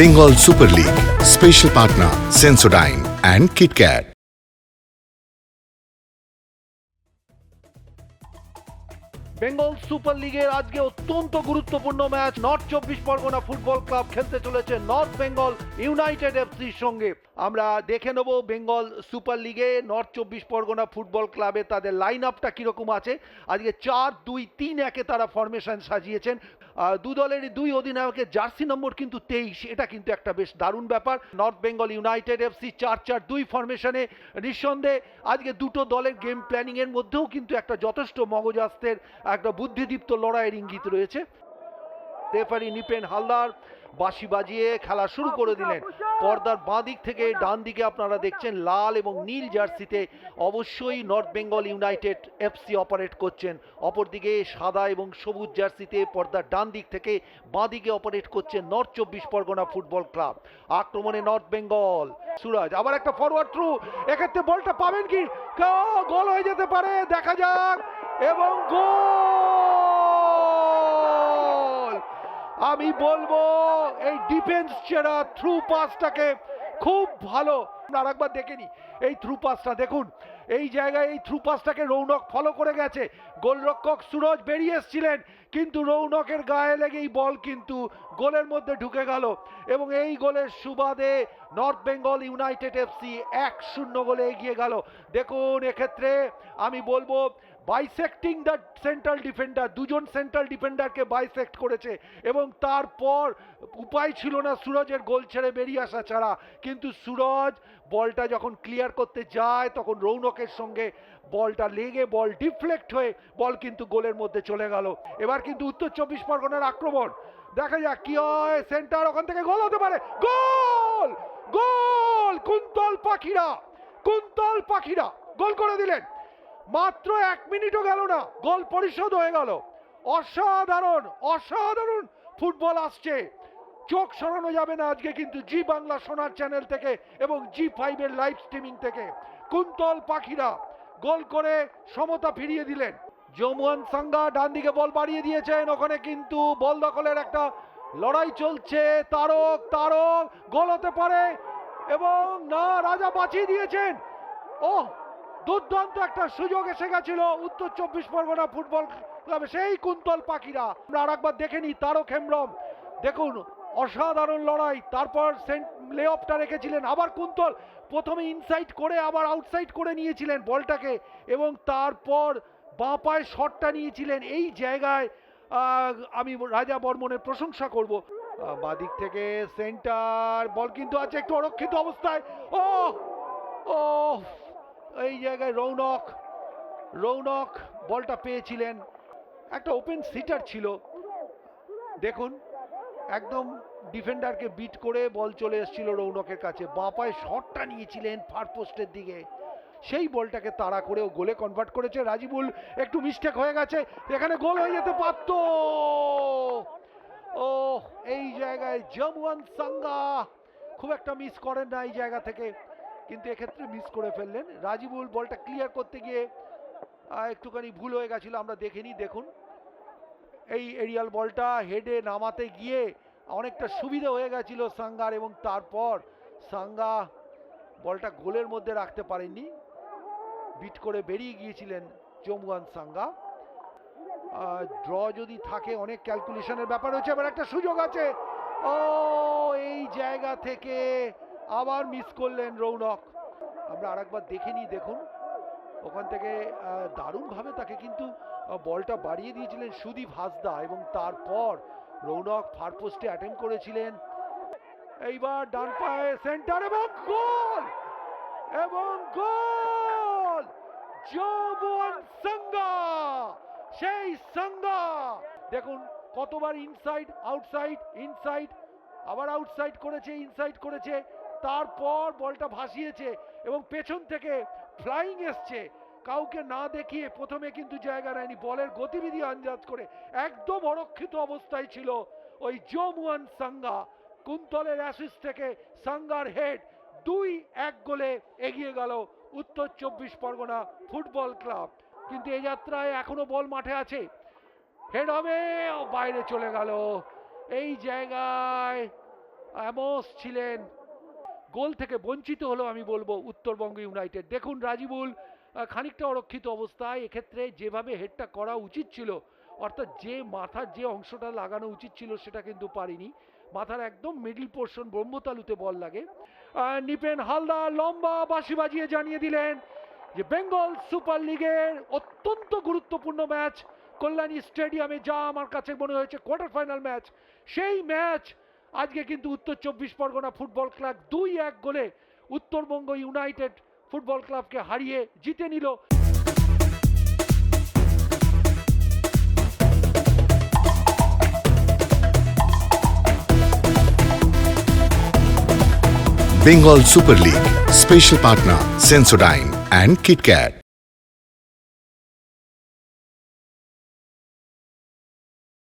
Bengal Super League, Special Partner Sensodyne and KitKat. Bengal super লিগের আজকে অত্যন্ত গুরুত্বপূর্ণ ম্যাচ। নর্থ চব্বিশ পরগনা ফুটবল ক্লাব খেলতে চলেছে নর্থ বেঙ্গল ইউনাইটেড এফসির সঙ্গে। আমরা দেখে নেব বেঙ্গল সুপার লিগে নর্থ চব্বিশ পরগনা ফুটবল ক্লাবে তাদের লাইন আপটা কীরকম আছে। আজকে চার, দুই, তিন, একে তারা ফরমেশন সাজিয়েছেন। দু দলেরই দুই অধিনায়কের জার্সি নম্বর কিন্তু তেইশ। এটা কিন্তু একটা বেশ দারুণ ব্যাপার। নর্থ বেঙ্গল ইউনাইটেড এফসি চার চার, দুই ফরমেশনে নিঃসন্দেহে আজকে দুটো দলের গেম প্ল্যানিংয়ের মধ্যেও কিন্তু একটা যথেষ্ট মগজাস্তের একটা বুদ্ধিদীপ্ত লড়াইয়ের ইঙ্গিত রয়েছে। রেফারি নিপেন হালদার বাঁশি বাজিয়ে খেলা শুরু করে দিলেন। পর্দার বাঁ দিক থেকে ডান দিকে আপনারা দেখছেন লাল এবং নীল জার্সিতে অবশ্যই North Bengal United FC operate করছেন। অপরদিকে সাদা এবং সবুজ জার্সিতে পর্দার ডান দিক থেকে বাঁ দিকে অপারেট করছেন নর্থ চব্বিশ পরগনা ফুটবল ক্লাব। আক্রমণে নর্থ বেঙ্গল। সুরাজ আবার একটা ফরওয়ার্ড থ্রু এক্ষেত্রে বলটা পাবেন কি গোল হয়ে যেতে পারে। দেখা যাক। এবং গোল! আমি বলব, এই ডিফেন্স চেরা থ্রু পাসটাকে খুব ভালো। আমরা আরেকবার দেখেনি এই থ্রু পাসটা দেখুন। এই জায়গায় এই থ্রু পাসটাকে রৌনক ফলো করে গেছে। গোলরক্ষক সুরজ বেরিয়ে এসেছিলেন, কিন্তু রৌনকের গায়ে লেগে এই বল কিন্তু গোলের মধ্যে ঢুকে গেল। এবং এই গোলের সুবাদে নর্থ বেঙ্গল ইউনাইটেড এফসি এক শূন্য গোলে এগিয়ে গেল। দেখুন, এক্ষেত্রে আমি বলব বাইসেক্টিং দ্য সেন্ট্রাল ডিফেন্ডার দুজন সেন্ট্রাল ডিফেন্ডারকে বাইসেক্ট করেছে এবং তারপর উপায় ছিল না সুরজের গোল ছেড়ে বেরিয়ে আসা ছাড়া। কিন্তু সুরজ বলটা যখন ক্লিয়ার করতে যায়, তখন রৌনকের সঙ্গে বলটা লেগে বল ডিফ্লেক্ট হয়ে বল কিন্তু গোলের মধ্যে চলে গেল। এবার কিন্তু উত্তর চব্বিশ পরগনার আক্রমণ। দেখা যাক কি হয় সেন্টার ওখান থেকে গোল হতে পারে। গোল! গোল! কুন্তল পাখিরা! কুন্তল পাখিরা! গোল করে দিলেন। মাত্র এক মিনিটও গেল না, গোল পরিশোধ হয়ে গেল। অসাধারণ অসাধারণ ফুটবল আসছে। চোখ সরানো যাবে না আজকে কিন্তু জি বাংলা সোনার চ্যানেল থেকে এবং জি ফাইভের লাইভ স্ট্রিমিং থেকে। কুন্তল পাখিরা গোল করে সমতা ফিরিয়ে দিলেন। জমুয়ান সাঙ্গা ডান দিকে বল বাড়িয়ে দিয়েছেন, ওখানে কিন্তু বল দখলের একটা লড়াই চলছে। তারক তারক গোল হতে পারে এবং না, রাজা বাঁচিয়ে দিয়েছেন। ও দুর্দান্ত একটা সুযোগ এসে গেছিল উত্তর চব্বিশ পরগনা ফুটবল ক্লাবে, সেই কুন্তল পাখিরা। আমরা আরেকবার দেখে নিই হেমব্রম। দেখুন, অসাধারণ লড়াই, তারপর সেন্ট লে অফটা রেখেছিলেন, আবার কুন্তল। প্রথমে ইনসাইড করে, আবার আউটসাইড করে নিয়েছিলেন বলটাকে, এবং তারপর বাঁ পায়ের শটটা নিয়েছিলেন। এই জায়গায় আমি রাজা বর্মনের প্রশংসা করব। বাদিক থেকে সেন্টার বল কিন্তু আছে একটু অরক্ষিত অবস্থায়। ও ও এই জায়গায় রৌনক রৌনক বলটা পেয়েছিলেন। একটা ওপেন সিটার ছিল। দেখুন, একদম ডিফেন্ডারকে বিট করে বল চলে এসেছিল রৌনকের কাছে। বাঁ পায়ে শটটা নিয়েছিলেন ফার পোস্টের দিকে। সেই বলটাকে তাড়া করেও গোলে কনভার্ট করেছে রাজিবুল। একটু মিস্টেক হয়ে গেছে, এখানে গোল হয়ে যেতে পারতো। ও, এই জায়গায় জমওয়ান সাঙ্গা। খুব একটা মিস করেন না এই জায়গা থেকে। কিন্তু এক্ষেত্রে মিস করে ফেললেন। রাজিবুল বলটা ক্লিয়ার করতে গিয়ে একটুখানি ভুল হয়ে গেছিল, আমরা দেখিনি, দেখুন। এই এরিয়াল বলটা হেডে নামাতে গিয়ে অনেকটা সুবিধা হয়ে গেছিল সাঙ্গার এবং তারপর সাঙ্গা বলটা গোলের মধ্যে রাখতে পারেননি। বিট করে বেরিয়ে গিয়েছিলেন চমুয়ান সাঙ্গা। ড্র যদি থাকে, অনেক ক্যালকুলেশনের ব্যাপার হচ্ছে, এবার একটা সুযোগ আছে। ও, এই জায়গা থেকে আবার মিস করলেন রৌনক। আমরা আরেকবার দেখে নিই, দেখুন। ওখান থেকে দারুণভাবে তাকে কিন্তু বলটা বাড়িয়ে দিয়েছিলেন সুদীপ হাসদা এবং তারপর রৌনক ফার পোস্টে অ্যাটেম্প করেছিলেন। এইবার ডান পায়ে সেন্টার এবং গোল! এবং গোল! জবন সাঙ্গা! সেই সাঙ্গা! দেখুন, কতবার ইনসাইড আউটসাইড ইনসাইড আবার আউটসাইড করেছে ইনসাইড করেছে। তারপর বলটা ভাসিয়েছে এবং পেছন থেকে ফ্লাইং এসছে। কাউকে না দেখিয়ে প্রথমে কিন্তু জায়গা নেয়নি। বলের গতিবিধি আন্দাজ করে একদম অরক্ষিত অবস্থায় ছিল ওই জমুয়ান সাঙ্গা। কুন্তলের অ্যাসিস থেকে সাঙ্গার হেড দুই এক গোলে এগিয়ে গেল উত্তর চব্বিশ পরগনা ফুটবল ক্লাব। কিন্তু এই যাত্রায় এখনও বল মাঠে আছে। হেড হবে বাইরে চলে গেল। এই জায়গায় অ্যামোস ছিলেন গোল থেকে বঞ্চিত হলো আমি বলব উত্তরবঙ্গ ইউনাইটেড। দেখুন রাজিবুল খানিকটা অরক্ষিত অবস্থায়। এক্ষেত্রে যেভাবে হেডটা করা উচিত ছিল, অর্থাৎ যে মাথার যে অংশটা লাগানো উচিত ছিল সেটা কিন্তু পারিনি। মাথার একদম মিডল পোর্শন ব্রহ্মতালুতে বল লাগে। নিপেন হালদার লম্বা বাঁশি বাজিয়ে জানিয়ে দিলেন যে বেঙ্গল সুপার লিগের অত্যন্ত গুরুত্বপূর্ণ ম্যাচ, কল্যাণী স্টেডিয়ামে যা আমার কাছে মনে হয়েছে কোয়ার্টার ফাইনাল ম্যাচ সেই ম্যাচ আজকে কিন্তু উত্তর চব্বিশ পরগনা ফুটবল ক্লাব দুই এক গোলে উত্তরবঙ্গ ইউনাইটেড ফুটবল ক্লাবকে হারিয়ে জিতে নিল Bengal Super League. Special partner Sensodyne and KitKat.